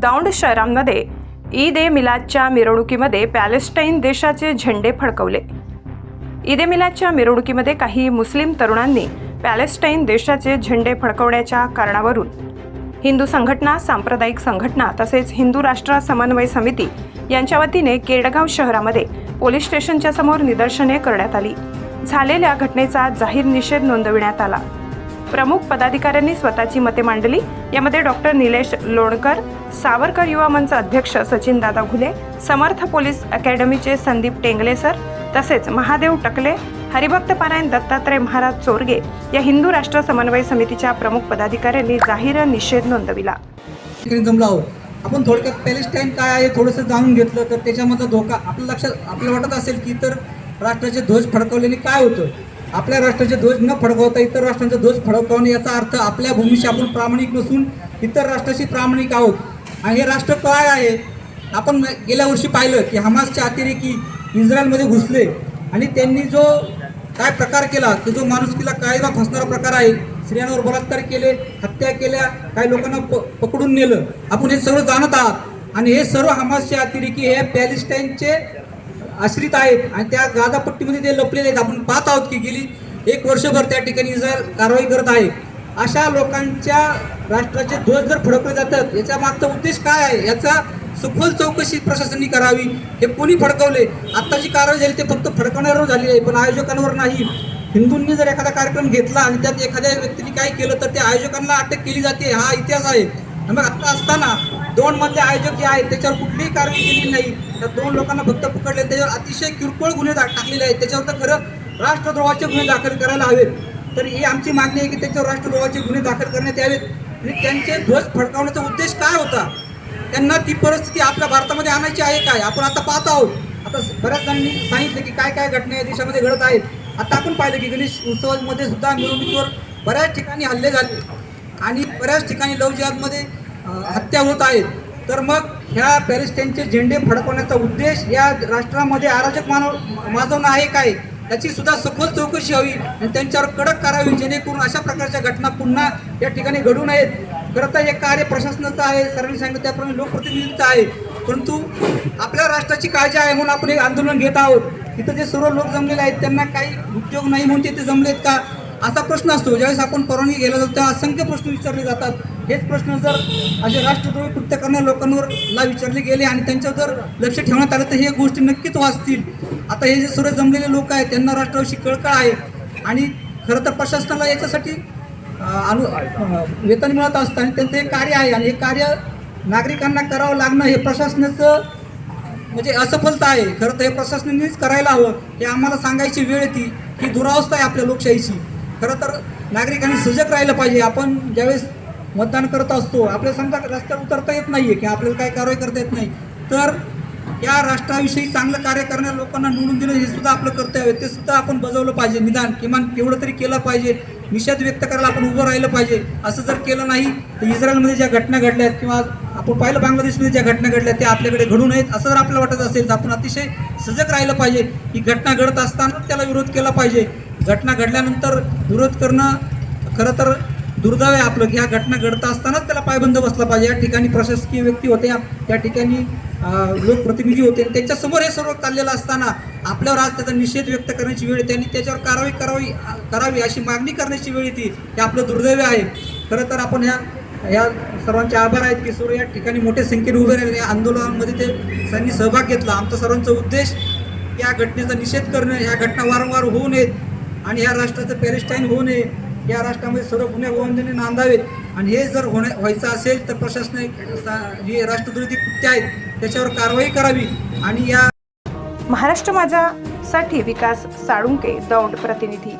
दौंड शहरांमध्ये ईद ए मिलादच्या मिरवणुकीमध्ये पॅलेस्टाईन देशाचे झेंडे फडकवले. ईद ए मिलादच्या मिरवणुकीमध्ये काही मुस्लिम तरुणांनी पॅलेस्टाईन देशाचे झेंडे फडकवण्याच्या कारणावरून हिंदू संघटना सांप्रदायिक संघटना तसेच हिंदू राष्ट्र समन्वय समिती यांच्या वतीने केडगाव शहरामध्ये पोलीस स्टेशनच्या समोर निदर्शने करण्यात आली. झालेल्या घटनेचा जाहीर निषेध नोंदविण्यात आला. प्रमुख पदाधिकाऱ्यांनी स्वतःची मते मांडली. यामध्ये डॉक्टर निलेश लोणकर सावरकर युवा मंच अध्यक्ष सचिन दादा घुले समर्थ पोलीस अकॅडमीचे संदीप टेंगले सर तसेच महादेव टकले हरिभक्त पारायण दत्तात्रय महाराज चोरगे या हिंदू राष्ट्र समन्वय समितीच्या प्रमुख पदाधिकाऱ्यांनी जाहीर निषेध नोंदविला. आपण थोडक्यात पॅलेस्टाईन काय आहे थोडंसं जाणून घेतलं तर त्याच्यामधला धोका आपल्या लक्षात आपल्याला वाटत असेल की तर राष्ट्राचे ध्वज फडकवल्याने काय होतं आपल्या राष्ट्राचे ध्वज न फडकवता इतर राष्ट्रांचा ध्वज फडकवणे याचा अर्थ आपल्या भूमीशी आपण प्रामाणिक नसून इतर राष्ट्राशी प्रामाणिक आहोत. आणि हे राष्ट्र काय आहे? आपण गेल्या वर्षी पाहिलं की हमासच्या अतिरेकी इस्रायलमध्ये घुसले आणि त्यांनी जो काय प्रकार केला? की जो माणुसकीला कायदा फसणारा प्रकार आहे स्त्रियांवर बलात्कार केले हत्या केल्या काही लोकांना प पकडून नेलं. आपण हे सर्व जाणत आहात. आणि हे सर्व हमासचे अतिरेकी हे पॅलेस्टाईनचे आश्रित आहेत. आणि त्या गाजापट्टीमध्ये ते लपलेले आहेत. आपण पाहत आहोत की गेली एक वर्षभर त्या ठिकाणी इस्रायल कारवाई करत आहे. अशा लोकांच्या राष्ट्राचे ध्वज जर फडकले जातात याच्या मागचा उद्देश काय आहे? याचा सखोल चौकशी प्रशासनाने करावी. हे कोणी फडकवले? आत्ताची कारवाई झाली ते फक्त फडकवण्यावर झाली आहे पण आयोजकांवर नाही. हिंदूंनी जर एखादा कार्यक्रम घेतला आणि त्यात एखाद्या व्यक्तीने काय केलं तर त्या आयोजकांना अटक केली जाते हा इतिहास आहे. मग आता असताना दोन मधले आयोजक जे आहेत त्याच्यावर कुठलीही कारवाई केली नाही. तर दोन लोकांना फक्त पकडले त्याच्यावर अतिशय किरकोळ गुन्हे टाकलेले आहेत. त्याच्यावर तर खरं राष्ट्रद्रोहाचे गुन्हे दाखल करायला हवेत. तर ही आमची मागणी आहे की त्याच्यावर राष्ट्रद्रोहाचे गुन्हे दाखल करण्यात यावेत. आणि त्यांचे ध्वज फडकावण्याचा उद्देश काय त्यांना ती परिस्थिती आपल्या भारतामध्ये आणायची आहे काय? आपण आता पाहत आहोत. आता बऱ्याच जणांनी सांगितलं की काय काय घटना या देशामध्ये घडत आहेत. आता आपण पाहिलं की गणेश उत्सवामध्ये सुद्धा मिरवणुकीवर बऱ्याच ठिकाणी हल्ले झाले. आणि बऱ्याच ठिकाणी लव जिहादमध्ये हत्या होत आहेत तर मग ह्या पॅलेस्टाईनचे झेंडे फडकवण्याचा उद्देश या राष्ट्रामध्ये अराजक मानव माजवणं आहे काय? याची सुद्धा सखोल चौकशी हवी आणि त्यांच्यावर कडक करावी जेणेकरून अशा प्रकारच्या घटना पुन्हा या ठिकाणी घडू नयेत. खरं तर हे कार्य प्रशासनाचं आहे सर्वांनी सांगितलं त्याप्रमाणे लोकप्रतिनिधींचं आहे. परंतु आपल्या राष्ट्राची काळजी आहे म्हणून आपण हे आंदोलन घेत आहोत. इथं जे सर्व लोक जमलेले आहेत त्यांना काही उद्योग नाही म्हणून ते जमलेत का? असा प्रश्न असतो. ज्यावेळेस आपण परवानगी गेला जातो तेव्हा असंख्य प्रश्न विचारले जातात. हेच प्रश्न जर असे राष्ट्रद्रोही कृत्य करणाऱ्या लोकांवर ला विचारले गेले आणि त्यांच्यावर जर लक्ष ठेवण्यात आलं तर हे गोष्टी नक्कीच वाचतील. आता हे जे सर्व जमलेले लोक आहेत त्यांना राष्ट्राविषयी कळकळ आहे. आणि खरं तर प्रशासनाला याच्यासाठी अनु वेतन मिळत असतं आणि त्यांचं हे कार्य आहे. आणि हे कार्य नागरिकांना करावं लागणं हे प्रशासनाचं म्हणजे असफलता आहे. खरं तर हे प्रशासनानेच करायला हवं. हे आम्हाला सांगायची वेळ ती. ही दुरावस्था आहे आपल्या लोकशाहीची. खरं तर नागरिकांनी सजग राहिलं पाहिजे. आपण ज्यावेळेस मतदान करत असतो आपल्या समजा रस्त्यावर उतरता येत नाही आहे किंवा आपल्याला काय कारवाई करता येत नाही. तर या राष्ट्राविषयी चांगलं कार्य करणाऱ्या लोकांना निवडून देणं हे सुद्धा आपलं कर्तव्य ते सुद्धा आपण बजावलं पाहिजे. निदान किमान तेवढं तरी केलं पाहिजे. निषेध व्यक्त करायला आपण उभं राहिलं पाहिजे. असं जर केलं नाही तर इस्रायलमध्ये ज्या घटना घडल्या आहेत किंवा आपण पाहिलं बांगलादेशमध्ये ज्या घटना घडल्या त्या आपल्याकडे घडू नयेत असं जर आपल्याला वाटत असेल तर आपण अतिशय सजग राहिलं पाहिजे ही घटना घडत असताना त्याला विरोध केला पाहिजे. घटना घडल्यानंतर विरोध करणं खरं तर दुर्दैव आहे आपलं की ह्या घटना घडत असतानाच त्याला पायबंद बसला पाहिजे. या ठिकाणी प्रशासकीय व्यक्ती होत्या त्या ठिकाणी लोकप्रतिनिधी होते. आणि त्यांच्यासमोर हे सर्व चाललेलं असताना आपल्यावर आज त्याचा निषेध व्यक्त करण्याची वेळ त्यांनी त्याच्यावर कारवाई करावी करावी अशी मागणी करण्याची वेळ येते हे आपलं दुर्दैव आहे. खरं तर आपण ह्या या सर्वांचे आभार आहेत की सर्व या ठिकाणी मोठ्या संख्येने उभे राहिले. या आंदोलनामध्ये ते त्यांनी सहभाग घेतला. आमचा सर्वांचा उद्देश या घटनेचा निषेध करणं ह्या घटना वारंवार होऊ नयेत आणि ह्या राष्ट्राचं पॅरेस्टाईन होऊ नये. या राष्ट्रामध्ये सर्व गुन्हे गोवंजने नांदावेत. आणि हे जर होण्या व्हायचं असेल तर प्रशासनिक जे राष्ट्रविरोधी कृत्य आहेत त्याच्यावर कारवाई करावी. आणि या महाराष्ट्र माझासाठी विकास साळुंके दौंड प्रतिनिधी.